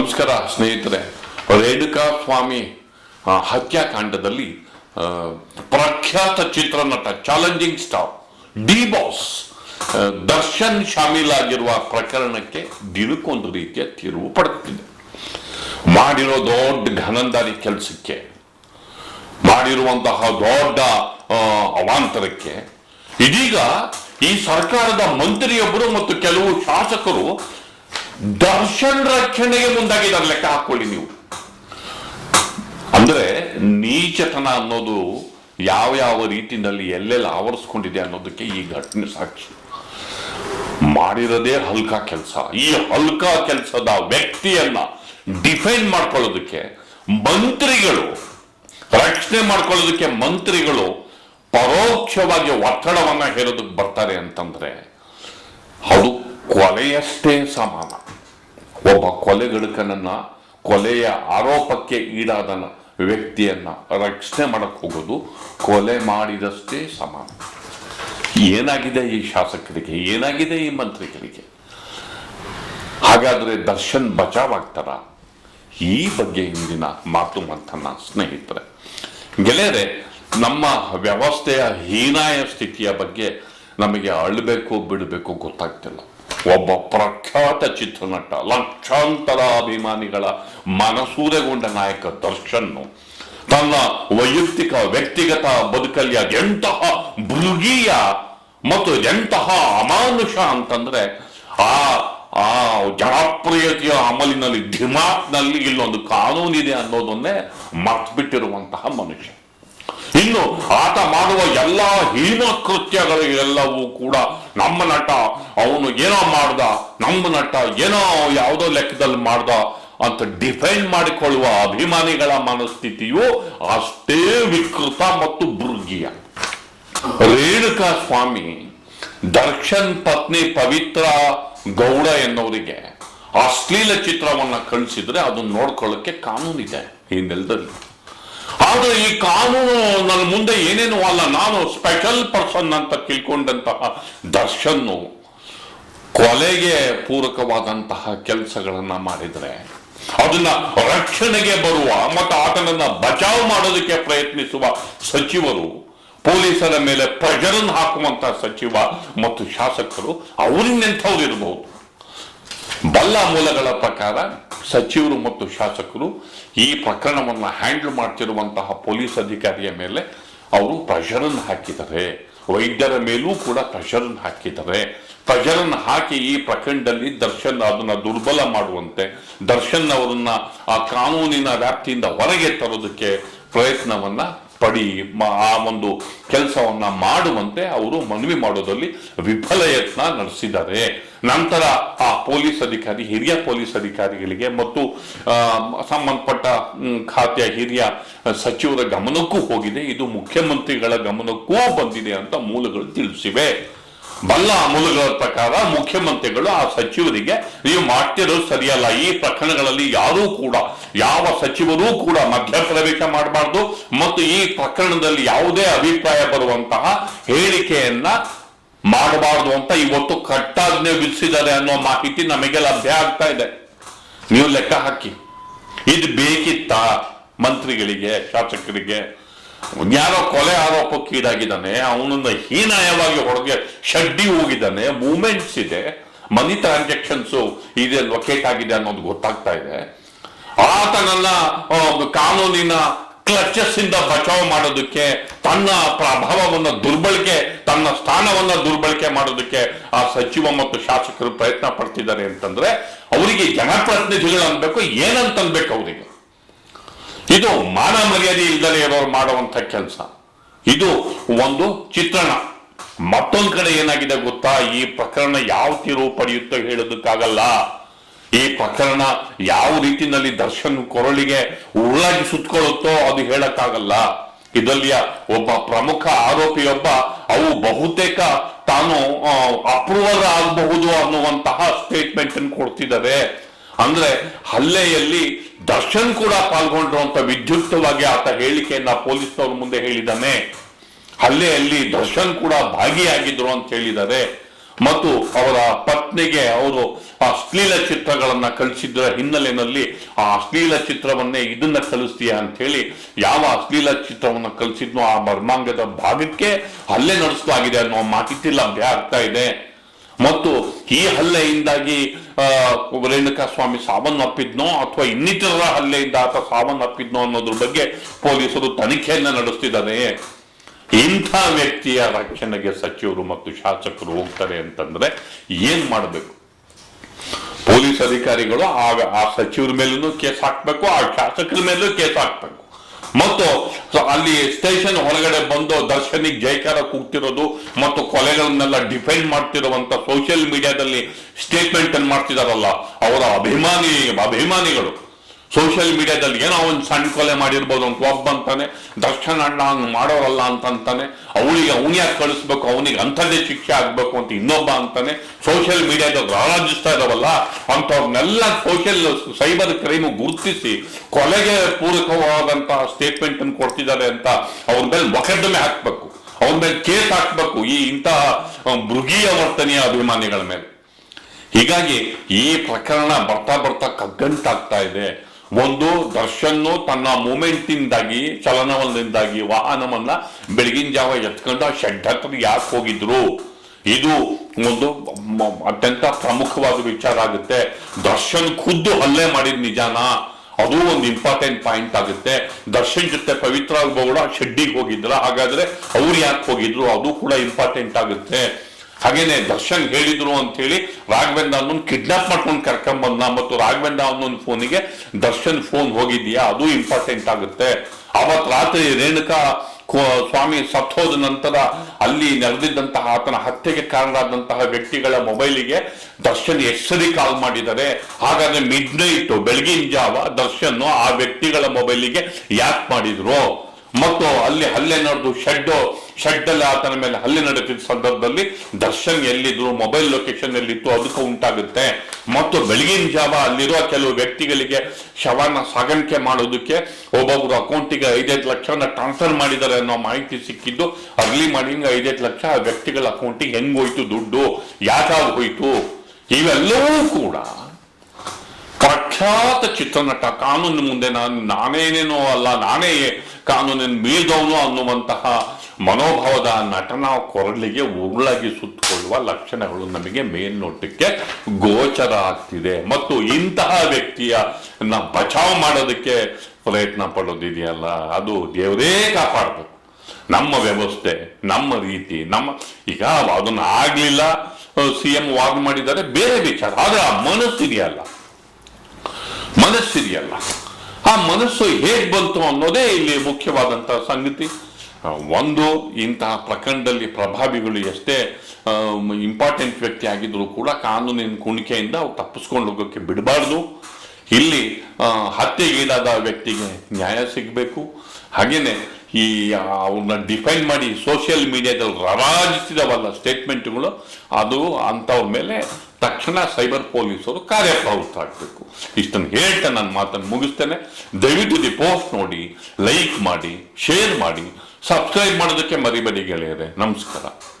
ನಮಸ್ಕಾರ ಸ್ನೇಹಿತರೆ ರೇಣುಕಾ ಸ್ವಾಮಿ ಹತ್ಯಾಕಾಂಡದಲ್ಲಿ ಪ್ರಖ್ಯಾತ ಚಿತ್ರನಟ challenging star D boss Darshan ಶಾಮೀಲಾಗಿರುವ ಪ್ರಕರಣಕ್ಕೆ ದಿನಕ್ಕೊಂದು ರೀತಿಯ ತಿರುವು ಪಡುತ್ತಿದೆ ಮಾಡಿರೋ ದೊಡ್ಡ ಘನಂದಾರಿ ಕೆಲಸಕ್ಕೆ, ಮಾಡಿರುವಂತಹ ದೊಡ್ಡ ಅವಾಂತರಕ್ಕೆ, ಇದೀಗ ಈ ಸರ್ಕಾರದ ಮಂತ್ರಿಯೊಬ್ಬರು ಮತ್ತು ಕೆಲವು ಶಾಸಕರು ದರ್ಶನ್ ರಕ್ಷಣೆಗೆ ಮುಂದಾಗಿದ್ದಾರೆ, ಲೆಕ್ಕ ಹಾಕೊಳ್ಳಿ ನೀವು. ಅಂದ್ರೆ ನೀಚತನ ಅನ್ನೋದು ಯಾವ ಯಾವ ರೀತಿಯಲ್ಲಿ ಎಲ್ಲೆಲ್ಲ ಆವರಿಸ್ಕೊಂಡಿದೆ ಅನ್ನೋದಕ್ಕೆ ಈ ಘಟನೆ ಸಾಕ್ಷಿ. ಮಾಡಿರೋದೇ ಹಲ್ಕ ಕೆಲಸ. ಈ ಹಲ್ಕ ಕೆಲಸದ ವ್ಯಕ್ತಿಯನ್ನ ಡಿಫೈನ್ ಮಾಡ್ಕೊಳ್ಳೋದಕ್ಕೆ ಮಂತ್ರಿಗಳು, ರಕ್ಷಣೆ ಮಾಡ್ಕೊಳ್ಳೋದಕ್ಕೆ ಮಂತ್ರಿಗಳು ಪರೋಕ್ಷವಾಗಿ ಒತ್ತಡವನ್ನ ಹೇರೋದಕ್ಕೆ ಬರ್ತಾರೆ ಅಂತಂದ್ರೆ, ಅದು ಕೊಲೆಯಷ್ಟೇ ಸಮಾನ. ಒಬ್ಬ ಕೊಲೆಗಡುಕನನ್ನ ಕೊಲೆಯ ಆರೋಪಕ್ಕೆ ಈಡಾದ ವ್ಯಕ್ತಿಯನ್ನ ರಕ್ಷಣೆ ಮಾಡಕ್ ಹೋಗೋದು ಕೊಲೆ ಮಾಡಿದಷ್ಟೇ ಸಮಾನ. ಏನಾಗಿದೆ ಈ ಶಾಸಕರಿಗೆ? ಏನಾಗಿದೆ ಈ ಮಂತ್ರಿಗಳಿಗೆ? ಹಾಗಾದ್ರೆ ದರ್ಶನ್ ಬಚಾವ್ ಆಗ್ತಾರ ಈ ಬಗ್ಗೆ ಇಂದಿನ ಮಾತು ಮಂಥನ ಸ್ನೇಹಿತರೆ. ಗೆಳೆಯರೆ, ನಮ್ಮ ವ್ಯವಸ್ಥೆಯ ಹೀನಾಯ ಸ್ಥಿತಿಯ ಬಗ್ಗೆ ನಮಗೆ ಅಳಬೇಕು, ಬಿಡಬೇಕು ಗೊತ್ತಾಗ್ತಿಲ್ಲ. ಒಬ್ಬ ಪ್ರಖ್ಯಾತ ಚಿತ್ರನಟ ಲಕ್ಷಾಂತರ ಅಭಿಮಾನಿಗಳ ಮನಸೂರೆಗೊಂಡ ನಾಯಕ ದರ್ಶನ್ ತನ್ನ ವೈಯಕ್ತಿಕ ವ್ಯಕ್ತಿಗತ ಬದುಕಲ್ಲಿ ಎಂತಹ ಮೃಗೀಯ ಮತ್ತು ಎಂತಹ ಅಮಾನುಷ ಅಂತಂದ್ರೆ, ಆ ಆ ಜನಪ್ರಿಯತೆಯ ಅಮಲಿನಲ್ಲಿ ಧಿಮಾಕ್ನಲ್ಲಿ ಇಲ್ಲೊಂದು ಕಾನೂನಿದೆ ಅನ್ನೋದನ್ನೇ ಮರ್ತ್ಬಿಟ್ಟಿರುವಂತಹ ಮನುಷ್ಯ. ಇನ್ನು ಆತ ಮಾಡುವ ಎಲ್ಲ ಹೀನ ಕೃತ್ಯಗಳು ಎಲ್ಲವೂ ಕೂಡ ನಮ್ಮ ನಟ ಅವನು ಏನೋ ಮಾಡ್ದ, ನಮ್ಮ ನಟ ಏನೋ ಯಾವುದೋ ಲೆಕ್ಕದಲ್ಲಿ ಮಾಡ್ದ ಅಂತ ಡಿಫೈನ್ ಮಾಡಿಕೊಳ್ಳುವ ಅಭಿಮಾನಿಗಳ ಮನಸ್ಥಿತಿಯು ಅಷ್ಟೇ ವಿಕೃತ ಮತ್ತು ಬುರ್ಗಿಯ. ರೇಣುಕಾ ಸ್ವಾಮಿ, ದರ್ಶನ್ ಪತ್ನಿ ಪವಿತ್ರ ಗೌಡ ಎನ್ನುವರಿಗೆ ಅಶ್ಲೀಲ ಚಿತ್ರವನ್ನ ಕಳಿಸಿದ್ರೆ ಅದನ್ನ ನೋಡ್ಕೊಳ್ಳಕ್ಕೆ ಕಾನೂನಿದೆ ಈ ನೆಲದಲ್ಲಿ. ಆದ್ರೆ ಈ ಕಾನೂನು ನನ್ನ ಮುಂದೆ ಏನೇನು ಅಲ್ಲ, ನಾನು ಸ್ಪೆಷಲ್ ಪರ್ಸನ್ ಅಂತ ತಿಳ್ಕೊಂಡಂತಹ ದರ್ಶನ್ನು ಕೊಲೆಗೆ ಪೂರಕವಾದಂತಹ ಕೆಲಸಗಳನ್ನ ಮಾಡಿದ್ರೆ, ಅದನ್ನ ರಕ್ಷಣೆಗೆ ಬರುವ ಮತ್ತು ಆತನನ್ನ ಬಚಾವ್ ಮಾಡೋದಕ್ಕೆ ಪ್ರಯತ್ನಿಸುವ ಸಚಿವರು, ಪೊಲೀಸರ ಮೇಲೆ ಪ್ರೆಷರನ್ನು ಹಾಕುವಂತಹ ಸಚಿವ ಮತ್ತು ಶಾಸಕರು ಅವರಿನ್ನೆಂಥವ್ರು ಇರಬಹುದು ಬಲ್ಲ ಮೂಲಗಳ ಪ್ರಕಾರ ಸಚಿವರು ಮತ್ತು ಶಾಸಕರು ಈ ಪ್ರಕರಣವನ್ನು ಹ್ಯಾಂಡಲ್ ಮಾಡ್ತಿರುವಂತಹ ಪೊಲೀಸ್ ಅಧಿಕಾರಿಯ ಮೇಲೆ ಅವರು ಪ್ರೆಷರನ್ನು ಹಾಕಿದ್ದಾರೆ. ವೈದ್ಯರ ಮೇಲೂ ಕೂಡ ಪ್ರೆಷರನ್ನು ಹಾಕಿದ್ದಾರೆ. ಪ್ರೆಷರನ್ನು ಹಾಕಿ ಈ ಪ್ರಕರಣದಲ್ಲಿ ದರ್ಶನ್ ಅದನ್ನು ದುರ್ಬಲ ಮಾಡುವಂತೆ, ದರ್ಶನ್ ಅವರನ್ನ ಆ ಕಾನೂನಿನ ವ್ಯಾಪ್ತಿಯಿಂದ ಹೊರಗೆ ತರೋದಕ್ಕೆ ಪ್ರಯತ್ನವನ್ನ ಪಡಿ ಆ ಒಂದು ಕೆಲಸವನ್ನ ಮಾಡುವಂತೆ ಅವರು ಮನವಿ ಮಾಡೋದಲ್ಲಿ ವಿಫಲ ಯತ್ನ ನಡೆಸಿದ್ದಾರೆ. ನಂತರ ಆ ಪೊಲೀಸ್ ಅಧಿಕಾರಿ, ಹಿರಿಯ ಪೊಲೀಸ್ ಅಧಿಕಾರಿಗಳಿಗೆ ಮತ್ತು ಸಂಬಂಧಪಟ್ಟ ಖಾತೆಯ ಹಿರಿಯ ಸಚಿವರ ಗಮನಕ್ಕೂ ಹೋಗಿದೆ. ಇದು ಮುಖ್ಯಮಂತ್ರಿಗಳ ಗಮನಕ್ಕೂ ಬಂದಿದೆ ಅಂತ ಮೂಲಗಳು ತಿಳಿಸಿವೆ. ಬಲ್ಲ ಅಮಲುಗಳ ಪ್ರಕಾರ ಮುಖ್ಯಮಂತ್ರಿಗಳು ಆ ಸಚಿವರಿಗೆ, ನೀವು ಮಾಡ್ತಿರೋದು ಸರಿಯಲ್ಲ. ಈ ಪ್ರಕರಣಗಳಲ್ಲಿ ಯಾರೂ ಕೂಡ, ಯಾವ ಸಚಿವರೂ ಕೂಡ ಮಧ್ಯಪ್ರವೇಶ ಮಾಡಬಾರ್ದು ಮತ್ತು ಈ ಪ್ರಕರಣದಲ್ಲಿ ಯಾವುದೇ ಅಭಿಪ್ರಾಯ ಬರುವಂತಹ ಹೇಳಿಕೆಯನ್ನ ಮಾಡಬಾರ್ದು ಅಂತ ಇವತ್ತು ಕಟ್ಟಾಜ್ಞೆ ವಿಧಿಸಿದ್ದಾರೆ ಅನ್ನೋ ಮಾಹಿತಿ ನಮಗೆ ಲಭ್ಯ ಆಗ್ತಾ ಇದೆ. ನೀವು ಲೆಕ್ಕ ಹಾಕಿ. ಇದು ಬೇಕಿತ್ತ? ಮಂತ್ರಿಗಳಿಗೆ, ಶಾಸಕರಿಗೆ ಯಾರೋ ಕೊಲೆ ಆರೋಪಕ್ಕೀಡಾಗಿದ್ದಾನೆ ಅವನನ್ನ ಹೀನಾಯವಾಗಿ ಹೊರಗೆ ಶಡ್ಡಿ ಹೋಗಿದ್ದಾನೆ ಮೂಮೆಂಟ್ಸ್ ಇದೆ ಮನಿ ಟ್ರಾನ್ಸಾಕ್ಷನ್ಸ್ ಇದೆ ಲೊಕೇಟ್ ಆಗಿದೆ ಅನ್ನೋದು ಗೊತ್ತಾಗ್ತಾ ಇದೆ. ಆತನನ್ನ ಒಂದು ಕಾನೂನಿನ ಕ್ಲಚಸ್ ಇಂದ ಬಚಾವ್ ಮಾಡೋದಕ್ಕೆ, ತನ್ನ ಪ್ರಭಾವವನ್ನ ದುರ್ಬಳಕೆ, ತನ್ನ ಸ್ಥಾನವನ್ನ ದುರ್ಬಳಕೆ ಮಾಡೋದಕ್ಕೆ ಆ ಸಚಿವ ಮತ್ತು ಶಾಸಕರು ಪ್ರಯತ್ನ ಪಡ್ತಿದ್ದಾರೆ ಅಂತಂದ್ರೆ, ಅವರಿಗೆ ಜನಪ್ರತಿನಿಧಿಗಳು ಅನ್ಬೇಕು ಏನಂತ ಅನ್ಬೇಕು ಅವರಿಗೆ. ಇದು ಮಾನ ಮರ್ಯಾದೆ ಇಲ್ಲದೆ ಇರೋರು ಮಾಡುವಂತ ಕೆಲಸ. ಇದು ಒಂದು ಚಿತ್ರಣ. ಮತ್ತೊಂದು ಕಡೆ ಏನಾಗಿದೆ ಗೊತ್ತಾ? ಈ ಪ್ರಕರಣ ಯಾವ ತಿರುವು ಪಡೆಯುತ್ತೋ ಹೇಳೋದಕ್ಕಾಗಲ್ಲ. ಈ ಪ್ರಕರಣ ಯಾವ ರೀತಿನಲ್ಲಿ ದರ್ಶನ್ ಕೊರಳಿಗೆ ಉರುಳಾಗಿ ಸುತ್ತಕೊಳ್ಳುತ್ತೋ ಅದು ಹೇಳಕ್ಕಾಗಲ್ಲ. ಇದಲ್ಲಿಯ ಒಬ್ಬ ಪ್ರಮುಖ ಆರೋಪಿಯೊಬ್ಬ ಅವು ಬಹುತೇಕ ತಾನು ಅಪ್ರೂವಲ್ ಆಗಬಹುದು ಅನ್ನುವಂತಹ ಸ್ಟೇಟ್ಮೆಂಟ್ ಕೊಡ್ತಿದ್ದಾರೆ. ಅಂದ್ರೆ ಹಲ್ಲೆಯಲ್ಲಿ ದರ್ಶನ್ ಕೂಡ ಪಾಲ್ಗೊಂಡ್ರು ಅಂತ ವಿದ್ಯುಕ್ತವಾಗಿ ಆತ ಹೇಳಿಕೆಯನ್ನ ಪೊಲೀಸ್ನವ್ರ ಮುಂದೆ ಹೇಳಿದ್ದಾನೆ. ಹಲ್ಲೆಯಲ್ಲಿ ದರ್ಶನ್ ಕೂಡ ಭಾಗಿಯಾಗಿದ್ರು ಅಂತ ಹೇಳಿದ್ದಾರೆ. ಮತ್ತು ಅವರ ಪತ್ನಿಗೆ ಅವರು ಆ ಅಶ್ಲೀಲ ಚಿತ್ರಗಳನ್ನ ಕಳಿಸಿದ್ರ ಹಿನ್ನೆಲೆಯಲ್ಲಿ ಆ ಅಶ್ಲೀಲ ಚಿತ್ರವನ್ನೇ ಇದನ್ನ ಕಳಿಸ್ತೀಯ ಅಂತ ಹೇಳಿ ಯಾವ ಅಶ್ಲೀಲ ಚಿತ್ರವನ್ನ ಕಲಿಸಿದ್ನೋ ಆ ಮರ್ಮಾಂಗದ ಭಾಗಕ್ಕೆ ಹಲ್ಲೆ ನಡೆಸಲಾಗಿದೆ ಅನ್ನೋ ಮಾಹಿತಿ ಲಭ್ಯ ಆಗ್ತಾ ಇದೆ. ಮತ್ತು ಈ ಹಲ್ಲೆಯಿಂದಾಗಿ ರೇಣುಕಾ ಸ್ವಾಮಿ ಸಾವನ್ನಪ್ಪಿದ್ನೋ ಅಥವಾ ಇನ್ನಿತರ ಹಲ್ಲೆಯಿಂದ ಆತ ಸಾವನ್ನಪ್ಪಿದ್ನೋ ಅನ್ನೋದ್ರ ಬಗ್ಗೆ ಪೊಲೀಸರು ತನಿಖೆಯನ್ನ ನಡೆಸ್ತಿದ್ದಾರೆ. ಇಂಥ ವ್ಯಕ್ತಿಯ ರಕ್ಷಣೆಗೆ ಸಚಿವರು ಮತ್ತು ಶಾಸಕರು ಹೋಗ್ತಾರೆ ಅಂತಂದ್ರೆ ಏನ್ ಮಾಡಬೇಕು? ಪೊಲೀಸ್ ಅಧಿಕಾರಿಗಳು ಆ ಆ ಸಚಿವರ ಮೇಲೂ ಕೇಸ್ ಹಾಕ್ಬೇಕು, ಆ ಶಾಸಕರ ಮೇಲೂ ಕೇಸ್ ಹಾಕ್ಬೇಕು. ಮತ್ತು ಅಲ್ಲಿ ಸ್ಟೇಷನ್ ಹೊರಗಡೆ ಬಂದು ದರ್ಶನಿಗೆ ಜೈಕಾರ ಕೂಗ್ತಿರೋದು ಮತ್ತು ಕೊಲೆಗಳನ್ನೆಲ್ಲ ಡಿಫೆಂಡ್ ಮಾಡ್ತಿರುವಂತ ಸೋಷಿಯಲ್ ಮೀಡಿಯಾದಲ್ಲಿ ಸ್ಟೇಟ್ಮೆಂಟ್ ಅನ್ನು ಮಾಡ್ತಿದಾರಲ್ಲ, ಅವರ ಅಭಿಮಾನಿ ಅಭಿಮಾನಿಗಳು. ಸೋಷಿಯಲ್ ಮೀಡಿಯಾದಲ್ಲಿ ಏನೋ ಒಂದು ಸಣ್ಣ ಕೊಲೆ ಮಾಡಿರ್ಬೋದು ಅಂತ ಒಬ್ಬ ಅಂತಾನೆ, ದರ್ಶನ್ ಅಣ್ಣ ಹಂಗ್ ಮಾಡೋರಲ್ಲ ಅಂತ ಅಂತಾನೆ ಅವನಿಗೆ ಅವನ್ಯಾಕೆ ಕಳಿಸ್ಬೇಕು, ಅವನಿಗೆ ಅಂಥದ್ದೇ ಶಿಕ್ಷೆ ಆಗ್ಬೇಕು ಅಂತ ಇನ್ನೊಬ್ಬ ಅಂತಾನೆ, ಸೋಷಿಯಲ್ ಮೀಡಿಯಾದಲ್ಲಿ ರಾರಾಜಿಸ್ತಾ ಇದಾವಲ್ಲ ಅಂಥವ್ರನ್ನೆಲ್ಲ ಸೋಷಿಯಲ್ ಸೈಬರ್ ಕ್ರೈಮ್ ಗುರುತಿಸಿ ಕೊಲೆಗೆ ಪೂರಕವಾದಂತಹ ಸ್ಟೇಟ್ಮೆಂಟ್ ಅನ್ನು ಕೊಡ್ತಿದ್ದಾರೆ ಅಂತ ಅವ್ರ ಮೇಲೆ ಮೊಕದ್ದಮೆ ಹಾಕ್ಬೇಕು, ಅವ್ರ ಮೇಲೆ ಕೇಸ್ ಹಾಕ್ಬೇಕು ಈ ಇಂತಹ ಮೃಗೀಯ ವರ್ತನೆಯ ಅಭಿಮಾನಿಗಳ ಮೇಲೆ. ಹೀಗಾಗಿ ಈ ಪ್ರಕರಣ ಬರ್ತಾ ಬರ್ತಾ ಕಗ್ಗಂಟಾಗ್ತಾ ಇದೆ. ಒಂದು ದರ್ಶನ್ನು ತನ್ನ ಮೂಮೆಂಟಿಂದಾಗಿ, ಚಲನವಲನದಿಂದಾಗಿ, ವಾಹನವನ್ನ ಬೆಳಗಿನ ಜಾವ ಎತ್ಕೊಂಡು ಆ ಶೆಡ್ ಹತ್ರ ಯಾಕೆ ಹೋಗಿದ್ರು? ಇದು ಒಂದು ಅತ್ಯಂತ ಪ್ರಮುಖವಾದ ವಿಚಾರ ಆಗುತ್ತೆ. ದರ್ಶನ್ ಖುದ್ದು ಹಲ್ಲೆ ಮಾಡಿದ ನಿಜಾನ? ಅದು ಒಂದು ಇಂಪಾರ್ಟೆಂಟ್ ಪಾಯಿಂಟ್ ಆಗುತ್ತೆ. ದರ್ಶನ್ ಜೊತೆ ಪವಿತ್ರ ಗೌಡ ಶೆಡ್ಡಿಗೆ ಹೋಗಿದ್ರ ಹಾಗಾದ್ರೆ ಅವ್ರು ಯಾಕೆ ಹೋಗಿದ್ರು? ಅದು ಕೂಡ ಇಂಪಾರ್ಟೆಂಟ್ ಆಗುತ್ತೆ. ಹಾಗೇನೆ ದರ್ಶನ್ ಹೇಳಿದ್ರು ಅಂತ ಹೇಳಿ ರಾಘವೇಂದ್ರ ಅನ್ನೊಂದು ಕಿಡ್ನಾಪ್ ಮಾಡ್ಕೊಂಡು ಕರ್ಕೊಂಡ್ ಬಂದ ಮತ್ತು ರಾಘವೇಂದ್ರ ಅವನೊಂದು ಫೋನಿಗೆ, ದರ್ಶನ್, ಫೋನ್ ಹೋಗಿದ್ಯಾ? ಅದು ಇಂಪಾರ್ಟೆಂಟ್ ಆಗುತ್ತೆ. ಅವತ್ ರಾತ್ರಿ ರೇಣುಕಾ ಸ್ವಾಮಿ ಸತ್ತೋದ ನಂತರ ಅಲ್ಲಿ ನೆರೆದಿದ್ದಂತಹ ಆತನ ಹತ್ಯೆಗೆ ಕಾರಣರಾದಂತಹ ವ್ಯಕ್ತಿಗಳ ಮೊಬೈಲಿಗೆ ದರ್ಶನ್ ಎಷ್ಟರಿ ಕಾಲ್ ಮಾಡಿದ್ದಾರೆ. ಹಾಗಾದ್ರೆ ಮಿಡ್ ನೈಟ್ ಬೆಳಗಿನ ಜಾವ ದರ್ಶನ್ ಆ ವ್ಯಕ್ತಿಗಳ ಮೊಬೈಲಿಗೆ ಯಾಕೆ ಮಾಡಿದ್ರು? ಮತ್ತು ಅಲ್ಲಿ ಹಲ್ಲೆ ನಡೆದು ಶೆಡ್ ಅಲ್ಲಿ ಆತನ ಮೇಲೆ ಹಲ್ಲೆ ನಡೆದಿದ್ದ ಸಂದರ್ಭದಲ್ಲಿ ದರ್ಶನ್ ಎಲ್ಲಿದ್ರು ಮೊಬೈಲ್ ಲೊಕೇಶನ್ ಎಲ್ಲಿತ್ತು, ಅದಕ್ಕೆ ಉಂಟಾಗುತ್ತೆ. ಮತ್ತು ಬೆಳಗಿನ ಜಾವ ಅಲ್ಲಿರುವ ಕೆಲವು ವ್ಯಕ್ತಿಗಳಿಗೆ ಶವನ ಸಾಗಾಣಿಕೆ ಮಾಡೋದಕ್ಕೆ ಒಬ್ಬೊಬ್ರು ಅಕೌಂಟಿಗೆ ಐದೈದು ಲಕ್ಷನ ಟ್ರಾನ್ಸ್ಫರ್ ಮಾಡಿದ್ದಾರೆ ಅನ್ನೋ ಮಾಹಿತಿ ಸಿಕ್ಕಿದ್ದು, ಅರ್ಲಿ ಮಾರ್ನಿಂಗ್ ಐದೈದು ಲಕ್ಷ ಆ ವ್ಯಕ್ತಿಗಳ ಅಕೌಂಟಿಗೆ ಹೆಂಗ್ ಹೋಯ್ತು ದುಡ್ಡು, ಯಾಕಾಗ ಹೋಯ್ತು, ಇವೆಲ್ಲವೂ ಕೂಡ ಪ್ರಖ್ಯಾತ ಚಿತ್ರನಟ ಕಾನೂನು ಮುಂದೆ ನಾನು ನಾನೇನೇನೋ ಅಲ್ಲ, ನಾನೇ ಕಾನೂನಿನ ಮೀರಿದವನು ಅನ್ನುವಂತಹ ಮನೋಭಾವದ ನಟನ ಕೊರಳಿಗೆ ಉರುಳಾಗಿ ಸುತ್ತಕೊಳ್ಳುವ ಲಕ್ಷಣಗಳು ನಮಗೆ ಮೇಲ್ನೋಟಕ್ಕೆ ಗೋಚರ ಆಗ್ತಿದೆ. ಮತ್ತು ಇಂತಹ ವ್ಯಕ್ತಿಯ ನ ಬಚಾವ್ ಮಾಡೋದಕ್ಕೆ ಪ್ರಯತ್ನ ಪಡೋದಿದೆಯಲ್ಲ, ಅದು ದೇವರೇ ಕಾಪಾಡಬೇಕು. ನಮ್ಮ ವ್ಯವಸ್ಥೆ, ನಮ್ಮ ರೀತಿ, ನಮ್ಮ, ಈಗ ಅದನ್ನ ಆಗ್ಲಿಲ್ಲ ಸಿ ಎಂ ವಾಗ್ ಮಾಡಿದ್ದಾರೆ, ಬೇರೆ ವಿಚಾರ. ಆದ್ರೆ ಆ ಮನಸ್ಸಿದೆಯಲ್ಲ. ಮನಸ್ಸಿದೆಯಲ್ಲ. ಆ ಮನಸ್ಸು ಹೇಗ್ ಬಂತು ಅನ್ನೋದೇ ಇಲ್ಲಿ ಮುಖ್ಯವಾದಂತಹ ಸಂಗತಿ. ಒಂದು, ಇಂತಹ ಪ್ರಕರಣದಲ್ಲಿ ಪ್ರಭಾವಿಗಳು ಎಷ್ಟೇ ಇಂಪಾರ್ಟೆಂಟ್ ವ್ಯಕ್ತಿ ಆಗಿದ್ರು ಕೂಡ ಕಾನೂನಿನ ಕುಣಿಕೆಯಿಂದ ಅವ್ರು ತಪ್ಪಿಸ್ಕೊಂಡು ಹೋಗೋಕೆ ಬಿಡಬಾರ್ದು. ಇಲ್ಲಿ ಹತ್ಯೆಗೀಡಾದ ವ್ಯಕ್ತಿಗೆ ನ್ಯಾಯ ಸಿಗಬೇಕು. ಹಾಗೇನೆ ಈ ಅವ್ರನ್ನ ಡಿಫೈನ್ ಮಾಡಿ ಸೋಷಿಯಲ್ ಮೀಡಿಯಾದಲ್ಲಿ ರವಾಜಿಸಿದವಲ್ಲ ಸ್ಟೇಟ್ಮೆಂಟ್ಗಳು ಅದು ಅಂಥವ್ರ ಮೇಲೆ ತಕ್ಷಣ ಸೈಬರ್ ಪೊಲೀಸರು ಕಾರ್ಯಪ್ರವೃತ್ತರಾಗಬೇಕು ಇಷ್ಟನ್ನು ಹೇಳ್ತಾ ನಾನು ಮಾತನ್ನು ಮುಗಿಸ್ತೇನೆ. ದಯವಿಟ್ಟು ದಿ ಪೋಸ್ಟ್ ನೋಡಿ ಲೈಕ್ ಮಾಡಿ ಶೇರ್ ಮಾಡಿ ಸಬ್ಸ್ಕ್ರೈಬ್ ಮಾಡೋದಕ್ಕೆ ಮರಿಬೇಡಿ ಗೆಳೆಯರೆ. ನಮಸ್ಕಾರ.